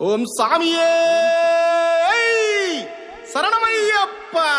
ஓம் சாமியே! சரணமையப்பா!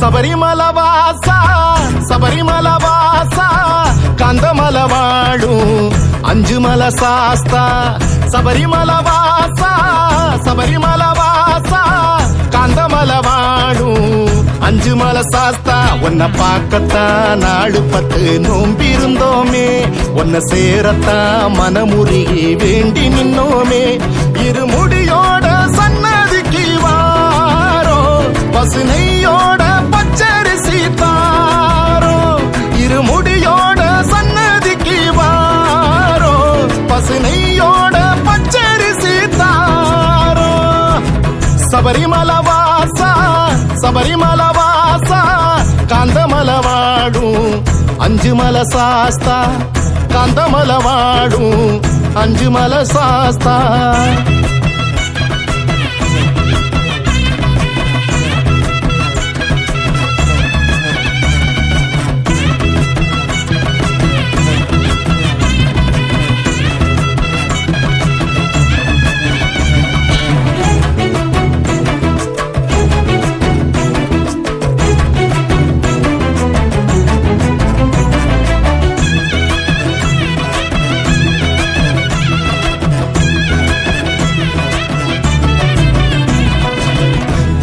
சபரிமல வாசா சபரிமல வாசா கந்தமல வாழும் அஞ்சுமல சாஸ்தா. சபரிமல வாசா சபரிமல வாசா கந்தமல வாழும் அஞ்சுமல சாஸ்தா. உன்னை பார்க்கத்தான் நாடு பத்து நோம்பிருந்தோமே. உன்னை சேரத்தான் மனமுருகி வேண்டி நின்னோமே. இருமுடி சபரிமல வாசா சபரிமல வாசா காந்தமல வாடும் அஞ்சுமல சாஸ்தா காந்தமல வாடும்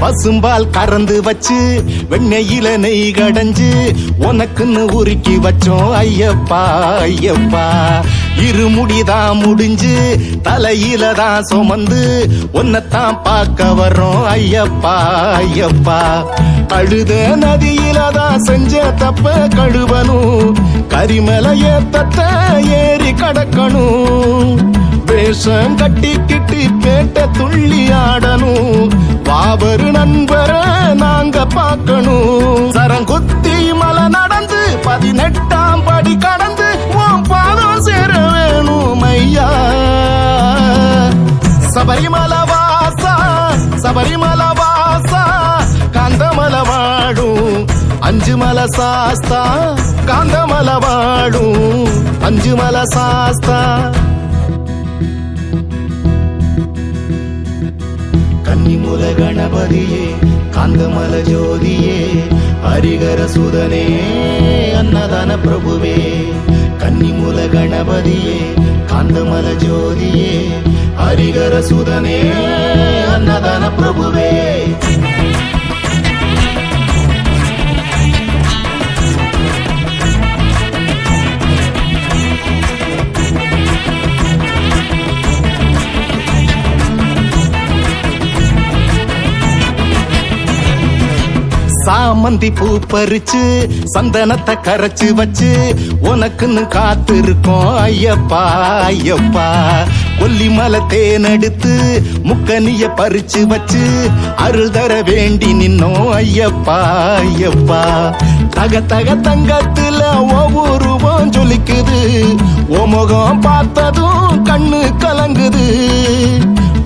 பசும்பால் கறந்து வச்சு வெண்ணெயில நெய் கடைஞ்சு உனக்குன்னு உருக்கி வச்சோம். ஐயப்பா ஐயப்பா. இருமுடிதான் முடிஞ்சு தலையில தான் சுமந்து உன்னைத்தான் பார்க்க வர்றோம். ஐயப்பா ஐயப்பா. அழுத நதியில தான் செஞ்ச தப்ப கழுவணும். கரிமலைய தட்ட ஏறி கடக்கணும். வேஷம் கட்டிக்கிட்டு கேட்ட துள்ளி ஆடணும். வாவரு நண்பர நாங்க பார்க்கணும். சரங்குத்தி மலை நடந்து பதினெட்டாம் படி கடந்து உன் பாதம் சேர வேணும் ஐயா. சபரிமலை வாசா சபரிமலை வாசா காந்தமல வாழும். அஞ்சுமல சாஸ்தா காந்தமல வாழும். அஞ்சுமல சாஸ்தா. கணபதியே காந்தமல ஜோதியே ஹரிகர சுதனே அன்னதான பிரபுவே. கன்னிமூல கணபதியே காந்தமல ஜோதியே ஹரிகர சுதனே அன்னதான பிரபுவே. சாமந்தி பூ பறிச்சு சந்தனத்தை கரைச்சு வச்சு உனக்குன்னு காத்திருக்கோம் ஐயப்பா ஐயப்பா. கொல்லிமலை தேனெடுத்து முக்கனிய பறிச்சு வச்சு அருள் தர வேண்டி நின்னோம் ஐயப்பா ஐயப்பா. தக தக தங்கத்துல ஒவ்வொருவம் ஜொலிக்குது. ஓ முகம் பார்த்ததும் கண்ணு கலங்குது.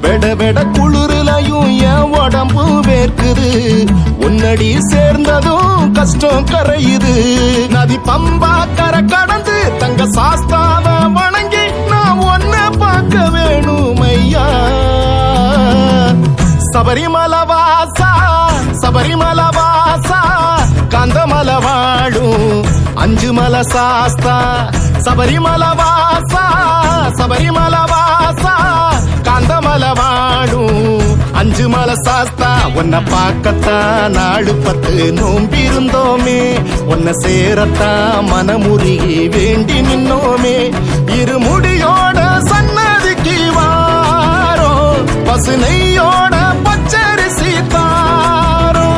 வெட வெட குளிரலையும் என் உடம்பு வேர்க்குது. உன்னடி சேர்ந்ததும் கஷ்டம் கரையுது. நதி பம்பா கரை கடந்து தங்க சாஸ்தாவ வணங்கி நான் ஒன்ன பார்க்க வேணும் ஐயா சபரிமலை வாசா சபரிமலை வாசா காந்தமல வாழும். அஞ்சுமல சாஸ்தா சபரிமலை வாசா சபரிமல வா காந்தமல அஞ்சு மலை சாஸ்தா உன்னை பார்க்கத்தான் நாடு பத்து நோம்பிருந்தோமே. உன்னை சேரத்தான் மனமுருகி வேண்டி நின்னோமே. இருமுடியோட சன்னதிக்கு வாரோ பசுனையோட பச்சரிசி தாரோ.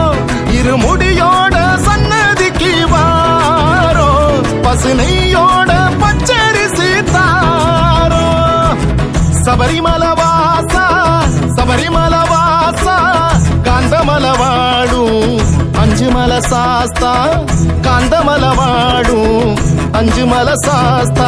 இருமுடியோட சன்னதிக்கு வாரோ பசுனையோட பச்சரிசி தாரோ. சபரிமலை కందమలవాడు అంజుమల శాస్త కందమలవాడు అంజుమల శాస్త